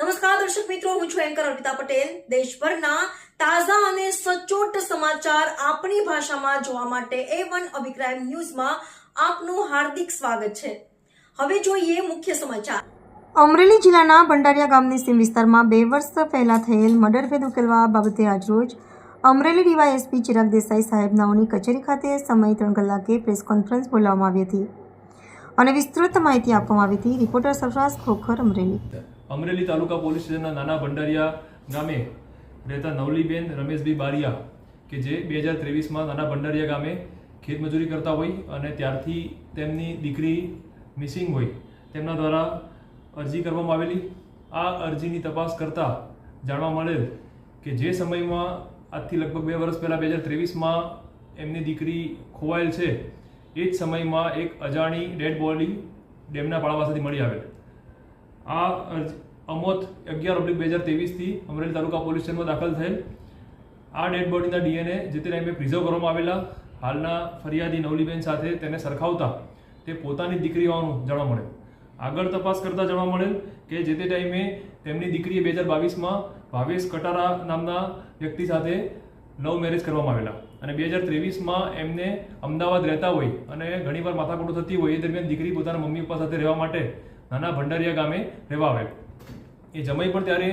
નમસ્કાર, દર્શક મિત્રો, હું છું એન્કર અર્પિતા પટેલ. દેશભરના તાજા અને સચોટ સમાચાર આપણી ભાષામાં જોવા માટે એ વન અભિપ્રાય ન્યૂઝમાં આપનું હાર્દિક સ્વાગત છે. હવે જોઈએ મુખ્ય સમાચાર. અમરેલી જિલ્લાના ભંડારિયા ગામની સીમ વિસ્તારમાં બે વર્ષ પહેલા થયેલ મર્ડરભેદ ઉકેલવા બાબતે આજરોજ અમરેલી ડીવાયએસપી ચિરાગ દેસાઈ સાહેબનાઓની કચેરી ખાતે સમય ત્રણ કલાકે પ્રેસ કોન્ફરન્સ બોલાવવામાં આવી હતી અને વિસ્તૃત માહિતી આપવામાં આવી હતી. રિપોર્ટર સરફરાઝ ખોખર અમરેલી. અમરેલી તાલુકા પોલીસ સ્ટેશનના નાના ભંડારિયા ગામે રહેતા નવલીબેન રમેશભાઈ બારિયા, કે જે બે હજાર ત્રેવીસમાં નાના ભંડારિયા ગામે ખેતમજૂરી કરતા હોય અને ત્યારથી તેમની દીકરી મિસિંગ હોય, તેમના દ્વારા અરજી કરવામાં આવેલી. આ અરજીની તપાસ કરતા જાણવા મળેલ કે જે સમયમાં આજથી લગભગ બે વર્ષ પહેલાં બે હજાર ત્રેવીસમાં એમની દીકરી ખોવાયેલ છે, એ જ સમયમાં એક અજાણી ડેડ બોડી ડેમના પાળા પાસેથી મળી આવેલ. આ અમોત અગિયાર ઓબ્લિક બે હજાર ત્રેવીસથી અમરેલી તાલુકા પોલીસ સ્ટેશનમાં દાખલ થયેલ. આ ડેડ બોડીના ડીએનએ જે તે ટાઈમે પ્રિઝર્વ કરવામાં આવેલા, હાલના ફરિયાદી નવલીબેન સાથે તેને સરખાવતા તે પોતાની દીકરી હોવાનું જાણવા મળે. આગળ તપાસ કરતા જાણવા મળેલ કે જે તે ટાઈમે તેમની દીકરીએ બે હજાર બાવીસમાં ભાવેશ કટારા નામના વ્યક્તિ સાથે લવ મેરેજ કરવામાં આવેલા અને બે હજાર ત્રેવીસમાં એમને અમદાવાદ રહેતા હોય અને ઘણીવાર માથાકૂટો થતી હોય એ દરમિયાન દીકરી પોતાના મમ્મી પપ્પા સાથે રહેવા માટે નાના ભંડારિયા ગામે રહેવા આવે. એ જમાઈ પણ ત્યારે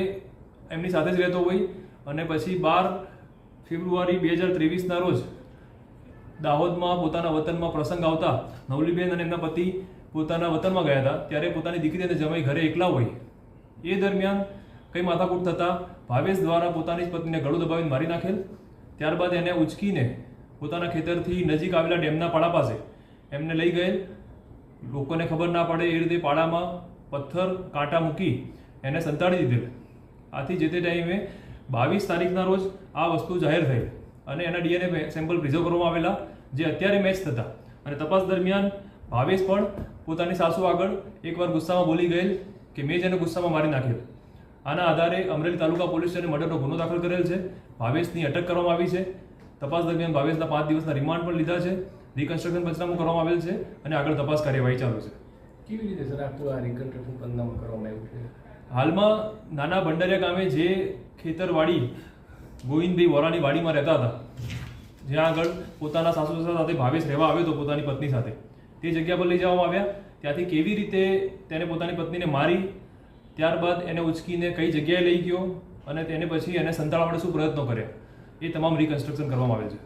એમની સાથે જ રહેતો હોય અને પછી બાર ફેબ્રુઆરી બે હજાર ત્રેવીસના રોજ દાહોદમાં પોતાના વતનમાં પ્રસંગ આવતા નવલીબેન અને એમના પતિ પોતાના વતનમાં ગયા હતા. ત્યારે પોતાની દીકરી અને જમાઈ ઘરે એકલા હોય. એ દરમિયાન કંઈ માથાકૂટ થતાં ભાવેશ દ્વારા પોતાની જ પત્નીને ગળું દબાવીને મારી નાખેલ. ત્યારબાદ એને ઉચકીને પોતાના ખેતરથી નજીક આવેલા ડેમના પાડા પાસે એમને લઈ ગયેલ લોકોને ખબર ના પડે એ રીતે પાડામાં પથ્થર કાંટા મૂકી એને સંતાડી દીધેલ. આથી જે તે ટાઈમે બાવીસ તારીખના રોજ આ વસ્તુ જાહેર થઈ અને એના ડીએનએ સેમ્પલ પ્રિઝર્વ કરવામાં આવેલા, જે અત્યારે મેચ થતા. અને તપાસ દરમિયાન ભાવેશ પણ પોતાની સાસુ આગળ એકવાર ગુસ્સામાં બોલી ગયેલ કે મેં જ એને ગુસ્સામાં મારી નાખેલ. આના આધારે અમરેલી તાલુકા પોલીસ સ્ટેશને મર્ડરનો ગુનો દાખલ કરેલ છે. ભાવેશની અટક કરવામાં આવી છે. તપાસ દરમિયાન ભાવેશના પાંચ દિવસના રિમાન્ડ પણ લીધા છે. રિકન્સ્ટ્રક્શન પંચનામું કરવામાં આવેલ છે અને આગળ તપાસ કાર્યવાહી ચાલુ છે. કેવી રીતે સર આખું આ રિકન્સ્ટ્રક્શન પંચનામું કરવામાં આવ્યું છે? હાલમાં નાના ભંડારિયા ગામે જે ખેતરવાડી ગોવિંદભાઈ વોરાની વાડીમાં રહેતા હતા જ્યાં આગળ પોતાના સાસુ સસરા સાથે ભાવેશ રહેવા આવ્યો હતો પોતાની પત્ની સાથે. તે જગ્યા પર લઈ જવામાં આવ્યા. ત્યાંથી કેવી રીતે તેને પોતાની પત્નીને મારી ત્યારબાદ એને ઉચકીને કઈ જગ્યાએ લઈ ગયો અને તેને પછી એને સંતાડવા માટે શું પ્રયત્નો કર્યા એ તમામ રિકન્સ્ટ્રક્શન કરવામાં આવે છે.